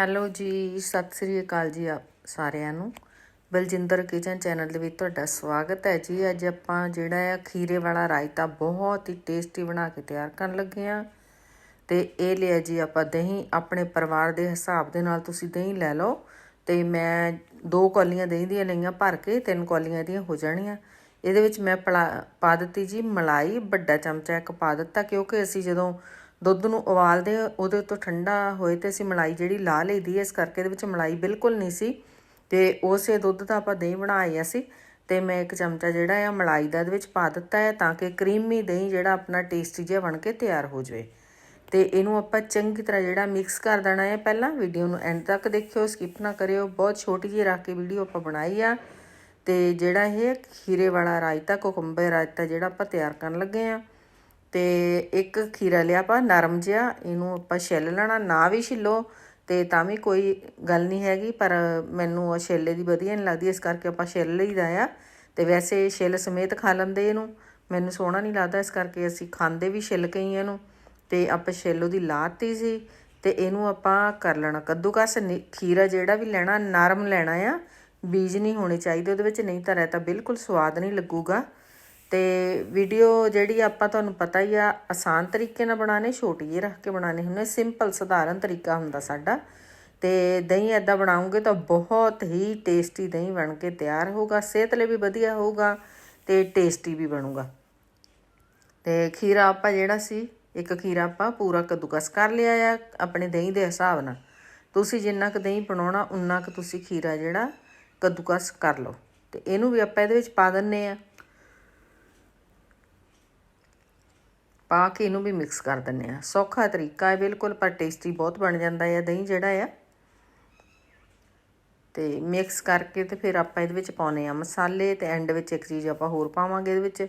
Hello ਜੀ, ਸਤਿ ਸ੍ਰੀ ਅਕਾਲ ਜੀ ਆਪ ਸਾਰਿਆਂ ਨੂੰ। ਬਲਜਿੰਦਰ ਕਿਚਨ ਚੈਨਲ ਦੇ ਵਿੱਚ ਤੁਹਾਡਾ ਸਵਾਗਤ ਹੈ ਜੀ। ਅੱਜ ਆਪਾਂ ਜਿਹੜਾ ਆ ਖੀਰੇ ਵਾਲਾ ਰਾਇਤਾ ਬਹੁਤ ਹੀ ਟੇਸਟੀ ਬਣਾ ਕੇ ਤਿਆਰ ਕਰਨ ਲੱਗੇ ਆ ਤੇ ਇਹ ਲਿਆ ਜੀ ਆਪਾਂ ਦਹੀਂ। ਆਪਣੇ ਪਰਿਵਾਰ ਦੇ ਹਿਸਾਬ ਦੇ ਨਾਲ ਤੁਸੀਂ ਦਹੀਂ ਲੈ ਲਓ। ਤੇ ਮੈਂ ਦੋ ਕੌਲੀਆਂ ਦਹੀਂ ਦੀਆਂ ਲਈਆਂ ਭਰ ਕੇ, ਤਿੰਨ ਕੌਲੀਆਂ ਦੀਆਂ ਹੋ ਜਾਣੀਆਂ। ਇਹਦੇ ਵਿੱਚ ਮੈਂ ਪਾ ਦਿੱਤੀ ਜੀ ਮਲਾਈ, ਵੱਡਾ ਚਮਚਾ ਇੱਕ ਪਾ ਦਿੱਤਾ, ਕਿਉਂਕਿ ਅਸੀਂ ਜਦੋਂ ਦੁੱਧ ਨੂੰ ਉਬਾਲਦੇ ਉਹਦੇ ਉੱਤੋਂ ਠੰਡਾ ਹੋਏ ਤੇ ਅਸੀਂ ਮਲਾਈ ਜਿਹੜੀ ਲਾ ਲਈਦੀ ਹੈ, ਇਸ ਕਰਕੇ ਇਹਦੇ ਵਿੱਚ ਮਲਾਈ ਬਿਲਕੁਲ ਨਹੀਂ ਸੀ। ਤੇ ਉਸੇ ਦੁੱਧ ਦਾ ਆਪਾਂ ਦਹੀਂ ਬਣਾਇਆ ਸੀ ਤੇ ਮੈਂ ਇੱਕ ਚਮਚਾ ਜਿਹੜਾ ਆ ਮਲਾਈ ਦਾ ਇਹਦੇ ਵਿੱਚ ਪਾ ਦਿੱਤਾ ਹੈ ਤਾਂ ਕਿ ਕਰੀਮੀ ਦਹੀਂ ਜਿਹੜਾ ਆਪਣਾ ਟੇਸਟੀ ਜਿਹਾ ਬਣ ਕੇ ਤਿਆਰ ਹੋ ਜਾਵੇ। ਤੇ ਇਹਨੂੰ ਆਪਾਂ ਚੰਗੀ ਤਰ੍ਹਾਂ ਜਿਹੜਾ ਮਿਕਸ ਕਰ ਦੇਣਾ ਹੈ ਪਹਿਲਾਂ, ਵੀਡੀਓ ਨੂੰ ਐਂਡ ਤੱਕ ਦੇਖਿਓ, ਸਕਿਪ ਨਾ ਕਰਿਓ। ਬਹੁਤ ਛੋਟੀ ਜਿਹੀ ਰੱਖ ਕੇ ਵੀਡੀਓ ਆਪਾਂ ਬਣਾਈ ਆ। ਤੇ ਜਿਹੜਾ ਇਹ ਖੀਰੇ ਵਾਲਾ ਰਾਇਤਾ ਕੋਕੰਬੇ ਰਾਇਤਾ ਜਿਹੜਾ ਆਪਾਂ ਤਿਆਰ ਕਰਨ ਲੱਗੇ ਆ। ਤੇ ਇੱਕ ਖੀਰਾ ਲਿਆ ਆਪਾਂ ਨਰਮ ਜਿਹਾ, ਇਹਨੂੰ ਆਪਾਂ ਛਿੱਲ ਲੈਣਾ, ਨਾ ਵੀ ਛਿੱਲੋ, ਤੇ ਤਾਂ ਵੀ ਕੋਈ ਗੱਲ ਨਹੀਂ ਹੈਗੀ, ਪਰ ਮੈਨੂੰ ਉਹ ਛਿੱਲੇ ਦੀ ਵਧੀਆ ਨਹੀਂ ਲੱਗਦੀ, ਇਸ ਕਰਕੇ ਆਪਾਂ ਛਿੱਲ ਲਈਦਾ ਆ। ਤੇ ਵੈਸੇ ਛਿੱਲ ਸਮੇਤ ਖਾ ਲੈਂਦੇ ਇਹਨੂੰ, ਮੈਨੂੰ ਸੋਹਣਾ ਨਹੀਂ ਲੱਗਦਾ, ਇਸ ਕਰਕੇ ਅਸੀਂ ਖਾਂਦੇ ਵੀ ਛਿੱਲ ਕੇ ਹੀ ਇਹਨੂੰ, ਤੇ ਆਪਾਂ ਛਿੱਲ ਉਹਦੀ ਲਾਤੀ ਸੀ, ਤੇ ਇਹਨੂੰ ਆਪਾਂ ਕਰ ਲੈਣਾ ਕੱਦੂਕਸ ਖੀਰਾ ਜਿਹੜਾ ਵੀ ਲੈਣਾ, ਨਰਮ ਲੈਣਾ ਆ, ਬੀਜ ਨਹੀਂ ਹੋਣੇ ਚਾਹੀਦੇ ਉਹਦੇ ਵਿੱਚ, ਨਹੀਂ ਤਾਂ ਰਹਿਤਾ ਬਿਲਕੁਲ ਸਵਾਦ ਨਹੀਂ ਲੱਗੂਗਾ। ਤੇ ਵੀਡੀਓ ਜਿਹੜੀ ਆਪਾਂ ਤੁਹਾਨੂੰ ਪਤਾ ਹੀ ਆ, ਆਸਾਨ ਤਰੀਕੇ ਨਾਲ ਬਣਾਣੇ ਛੋਟੀ ਜਿਹੀ ਰੱਖ ਕੇ ਬਣਾਣੇ ਹੁੰਦੇ ਸਿੰਪਲ ਸਧਾਰਨ ਤਰੀਕਾ ਹੁੰਦਾ ਸਾਡਾ। ਤੇ ਦਹੀਂ ਐਦਾਂ ਬਣਾਉਂਗੇ ਤਾਂ ਬਹੁਤ ਹੀ ਟੇਸਟੀ ਦਹੀਂ ਬਣ ਕੇ ਤਿਆਰ ਹੋਊਗਾ, ਸਿਹਤ ਲਈ ਵੀ ਵਧੀਆ ਹੋਊਗਾ ਤੇ ਟੇਸਟੀ ਵੀ ਬਣੂਗਾ। ਤੇ ਖੀਰਾ ਆਪਾਂ ਜਿਹੜਾ ਸੀ, ਇੱਕ ਖੀਰਾ ਆਪਾਂ ਪੂਰਾ ਕੱਦੂਕਸ ਕਰ ਲਿਆ ਆ ਆਪਣੇ ਦਹੀਂ ਦੇ ਹਿਸਾਬ ਨਾਲ। ਤੁਸੀਂ ਜਿੰਨਾ ਕੁ ਦਹੀਂ ਬਣਾਉਣਾ, ਉਨਾ ਕੁ ਤੁਸੀਂ ਖੀਰਾ ਜਿਹੜਾ ਕੱਦੂਕਸ ਕਰ ਲਓ। ਤੇ ਇਹਨੂੰ ਵੀ ਆਪਾਂ ਇਹਦੇ ਵਿੱਚ ਪਾ ਦਿੰਨੇ ਆ। ਪਾ ਕੇ ਇਹਨੂੰ ਵੀ ਮਿਕਸ ਕਰ ਦਿੰਨੇ ਆ ਸੌਖਾ ਤਰੀਕਾ ਹੈ ਬਿਲਕੁਲ, ਪਰ ਟੇਸਟੀ ਬਹੁਤ ਬਣ ਜਾਂਦਾ ਹੈ। ਦਹੀਂ ਜਿਹੜਾ ਆ ਤੇ ਮਿਕਸ ਕਰਕੇ ਤੇ ਫਿਰ ਆਪਾਂ ਇਹਦੇ ਵਿੱਚ ਪਾਉਨੇ ਆ ਮਸਾਲੇ ਤੇ ਐਂਡ ਵਿੱਚ ਇੱਕ ਚੀਜ਼ ਆਪਾਂ ਹੋਰ ਪਾਵਾਂਗੇ ਇਹਦੇ ਵਿੱਚ।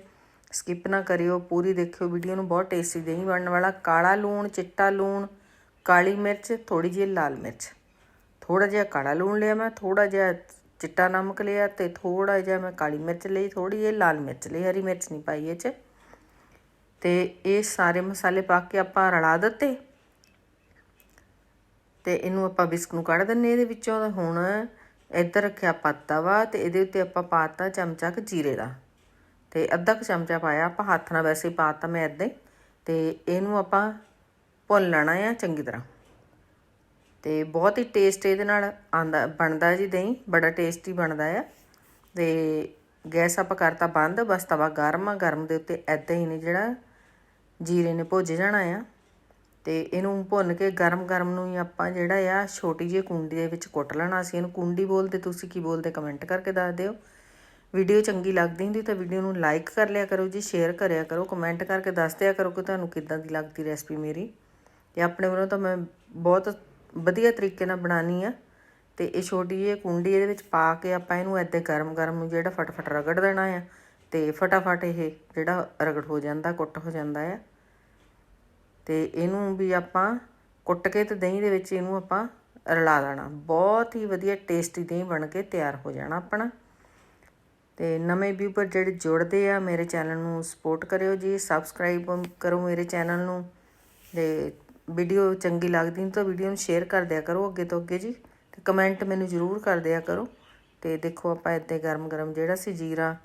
ਸਕਿਪ ਨਾ ਕਰਿਓ, ਪੂਰੀ ਦੇਖਿਓ ਵੀਡੀਓ ਨੂੰ। ਬਹੁਤ ਟੇਸਟੀ ਦਹੀਂ ਬਣਨ ਵਾਲਾ। ਕਾਲਾ ਲੂਣ, ਚਿੱਟਾ ਲੂਣ, ਕਾਲੀ ਮਿਰਚ ਥੋੜੀ ਜਿਹੀ ਲਾਲ ਮਿਰਚ। ਥੋੜਾ ਜਿਹਾ ਕਾਲਾ ਲੂਣ ਲਿਆ ਮੈਂ ਥੋੜਾ ਜਿਹਾ ਚਿੱਟਾ ਨਮਕ ਲਿਆ ਤੇ ਥੋੜਾ ਜਿਹਾ ਮੈਂ ਕਾਲੀ ਮਿਰਚ ਲਈ ਥੋੜੀ ਜਿਹੀ ਲਾਲ ਮਿਰਚ ਲਈ। ਹਰੀ ਮਿਰਚ ਨਹੀਂ ਪਾਈ ਇਹ ਚ। ਤੇ ਇਹ ਸਾਰੇ ਮਸਾਲੇ ਪਾ ਕੇ ਆਪਾਂ ਰਲਾ ਦਿੱਤੇ। ਤੇ ਇਹਨੂੰ ਆਪਾਂ ਬਿਸਕ ਨੂੰ ਕੱਢ ਦਿੰਨੇ ਇਹਦੇ ਵਿੱਚੋਂ। ਹੁਣ ਇੱਧਰ ਰੱਖਿਆ ਪੱਤਾ ਵਾ ਤੇ ਇਹਦੇ ਉੱਤੇ ਆਪਾਂ ਪਾਤਾ ਚਮਚਾ ਕ ਜੀਰੇ ਦਾ। ਤੇ ਅੱਧਾ ਕ ਚਮਚਾ ਪਾਇਆ ਆਪਾਂ ਹੱਥ ਨਾਲ ਵੈਸੇ ਪਾਤਾ ਮੈਂ ਇੱਦਾਂ ਤੇ ਇਹਨੂੰ ਆਪਾਂ ਭੁੰਨ ਲੈਣਾ ਆ ਚੰਗੀ ਤਰ੍ਹਾਂ। ਤੇ ਬਹੁਤ ਹੀ ਟੇਸਟ ਇਹਦੇ ਨਾਲ ਆਂਦਾ, ਬਣਦਾ ਜੀ ਦਹੀਂ, ਬੜਾ ਟੇਸਟੀ ਬਣਦਾ ਆ। ਤੇ ਗੈਸ ਆਪਾਂ ਕਰਤਾ ਬੰਦ, ਬਸ ਤਵਾ ਗਰਮ ਆ, ਗਰਮ ਦੇ ਉੱਤੇ ਐਦਾਂ ਹੀ ਨੇ ਜਿਹੜਾ ਜੀਰੇ ਨੇ ਭੁੱਜ ਜਾਣਾ ਆ। ਤੇ ਇਹਨੂੰ ਭੁੰਨ ਕੇ ਗਰਮ-ਗਰਮ ਨੂੰ ਹੀ ਆਪਾਂ ਜਿਹੜਾ ਆ, ਛੋਟੀ ਜਿਹੀ ਕੁੰਡੀ ਦੇ ਵਿੱਚ ਕੁੱਟ ਲੈਣਾ ਸੀ। ਇਹਨੂੰ ਕੁੰਡੀ ਬੋਲਦੇ, ਤੁਸੀਂ ਕੀ ਬੋਲਦੇ ਕਮੈਂਟ ਕਰਕੇ ਦੱਸ ਦਿਓ। ਵੀਡੀਓ ਚੰਗੀ ਲੱਗਦੀ ਹੁੰਦੀ ਤਾਂ ਵੀਡੀਓ ਨੂੰ ਲਾਈਕ ਕਰ ਲਿਆ ਕਰੋ ਜੀ, ਸ਼ੇਅਰ ਕਰਿਆ ਕਰੋ, ਕਮੈਂਟ ਕਰਕੇ ਦੱਸ ਦਿਆ ਕਰੋ ਕਿ ਤੁਹਾਨੂੰ ਕਿੱਦਾਂ ਦੀ ਲੱਗਦੀ ਰੈਸਪੀ ਮੇਰੀ। ਤੇ ਆਪਣੇ ਵੱਲੋਂ ਤਾਂ ਮੈਂ ਬਹੁਤ ਵਧੀਆ ਤਰੀਕੇ ਨਾਲ ਬਣਾਣੀ ਆ। ਤੇ ਇਹ ਛੋਟੀ ਜਿਹੀ ਕੁੰਡੀ ਇਹਦੇ ਵਿੱਚ ਪਾ ਕੇ ਆਪਾਂ ਇਹਨੂੰ ਐਦੇ ਗਰਮ-ਗਰਮ ਨੂੰ ਜਿਹੜਾ ਫਟਫਟ ਰਗੜ ਦੇਣਾ ਆ। ਤੇ ਫਟਾਫਟ ਇਹ ਜਿਹੜਾ ਰਗੜ ਹੋ ਜਾਂਦਾ, ਕੁੱਟ ਹੋ ਜਾਂਦਾ ਆ। ਤੇ ਇਹਨੂੰ ਵੀ ਆਪਾਂ ਕੁੱਟ ਕੇ ਤੇ ਦਹੀਂ ਦੇ ਵਿੱਚ ਇਹਨੂੰ ਆਪਾਂ ਰਲਾ ਦੇਣਾ। ਬਹੁਤ ਹੀ ਵਧੀਆ ਟੇਸਟੀ ਦਹੀਂ ਬਣ ਕੇ ਤਿਆਰ ਹੋ ਜਾਣਾ ਆਪਣਾ। ਤੇ ਨਵੇਂ ਵੀਊਪਰ ਜਿਹੜੇ ਜੁੜਦੇ ਆ ਮੇਰੇ ਚੈਨਲ ਨੂੰ ਸਪੋਰਟ ਕਰਿਓ ਜੀ। ਸਬਸਕ੍ਰਾਈਬ ਕਰੋ ਮੇਰੇ ਚੈਨਲ ਨੂੰ। ਤੇ ਵੀਡੀਓ ਚੰਗੀ ਲੱਗਦੀ ਤਾਂ ਵੀਡੀਓ ਨੂੰ ਸ਼ੇਅਰ ਕਰ ਦਿਆ ਕਰੋ ਅੱਗੇ ਤੋਂ ਅੱਗੇ ਜੀ। ਤੇ ਕਮੈਂਟ ਮੈਨੂੰ ਜ਼ਰੂਰ ਕਰ ਦਿਆ ਕਰੋ। ਤੇ ਦੇਖੋ ਆਪਾਂ ਇੱਥੇ ਗਰਮ ਗਰਮ ਜਿਹੜਾ ਸੀ ਜੀਰਾ,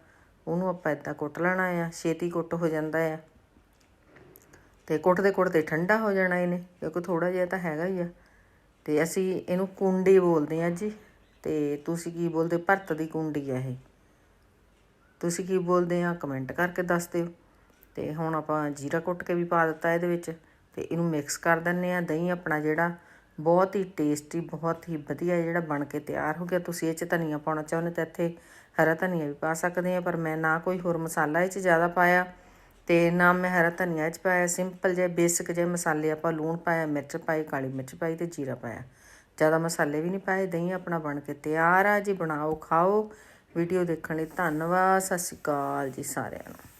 ਉਹਨੂੰ ਆਪਾਂ ਇੱਦਾਂ ਕੁੱਟ ਲੈਣਾ ਆ। ਛੇਤੀ ਕੁੱਟ ਹੋ ਜਾਂਦਾ ਆ। ਤੇ ਕੁੱਟਦੇ ਕੁੱਟਦੇ ਠੰਡਾ ਹੋ ਜਾਣਾ ਇਹਨੇ, ਕਿਉਂਕਿ ਥੋੜਾ ਜਿਹਾ ਤਾਂ ਹੈਗਾ ਹੀ ਆ। ਤੇ ਅਸੀਂ ਇਹਨੂੰ ਕੁੰਡੀ ਬੋਲਦੇ ਆ ਜੀ, ਤੇ ਤੁਸੀਂ ਕੀ ਬੋਲਦੇ ਭਰਤ ਦੀ ਕੁੰਡੀ ਆ ਇਹ। ਤੁਸੀਂ ਕੀ ਬੋਲਦੇ ਆ? ਕਮੈਂਟ ਕਰਕੇ ਦੱਸ ਦਿਓ। ਤੇ ਹੁਣ ਆਪਾਂ ਜੀਰਾ ਕੁੱਟ ਕੇ ਵੀ ਪਾ ਦਿੱਤਾ ਇਹਦੇ ਵਿੱਚ, ਤੇ ਇਹਨੂੰ ਮਿਕਸ ਕਰ ਦਿੰਨੇ ਆ ਦਹੀਂ ਆਪਣਾ ਜਿਹੜਾ ਬਹੁਤ ਹੀ ਟੇਸਟੀ ਬਹੁਤ ਹੀ ਵਧੀਆ ਜਿਹੜਾ ਬਣ ਕੇ ਤਿਆਰ ਹੋ ਗਿਆ। ਤੁਸੀਂ ਇਹ ਚ ਧਨੀਆ ਪਾਉਣਾ ਚਾਹੁੰਦੇ ਤਾਂ ਇੱਥੇ ਹਰਾ ਧਨੀਆ ਵੀ ਪਾ ਸਕਦੇ ਆ, ਪਰ ਮੈਂ ਨਾ ਕੋਈ ਹੋਰ ਮਸਾਲਾ ਇਹ ਚ ਜ਼ਿਆਦਾ ਪਾਇਆ। ਤੇ ਨਾ ਮੈਂ ਹਰਾ ਧਨੀਆ ਚ ਪਾਇਆ ਸਿੰਪਲ ਜੇ ਬੇਸਿਕ ਜੇ ਮਸਾਲੇ ਆਪਾਂ ਲੂਣ ਪਾਇਆ, ਮਿਰਚ ਪਾਈ, ਕਾਲੀ ਮਿਰਚ ਪਾਈ ਤੇ ਜੀਰਾ ਪਾਇਆ। ਜ਼ਿਆਦਾ ਮਸਾਲੇ ਵੀ ਨਹੀਂ ਪਾਏ, ਦਹੀਂ ਆਪਣਾ ਬਣ ਕੇ ਤਿਆਰ ਆ ਜੀ, ਬਣਾਓ, ਖਾਓ। ਵੀਡੀਓ ਦੇਖਣ ਲਈ ਧੰਨਵਾਦ, ਸਤਿ ਸ਼੍ਰੀ ਅਕਾਲ ਜੀ ਸਾਰਿਆਂ ਨੂੰ।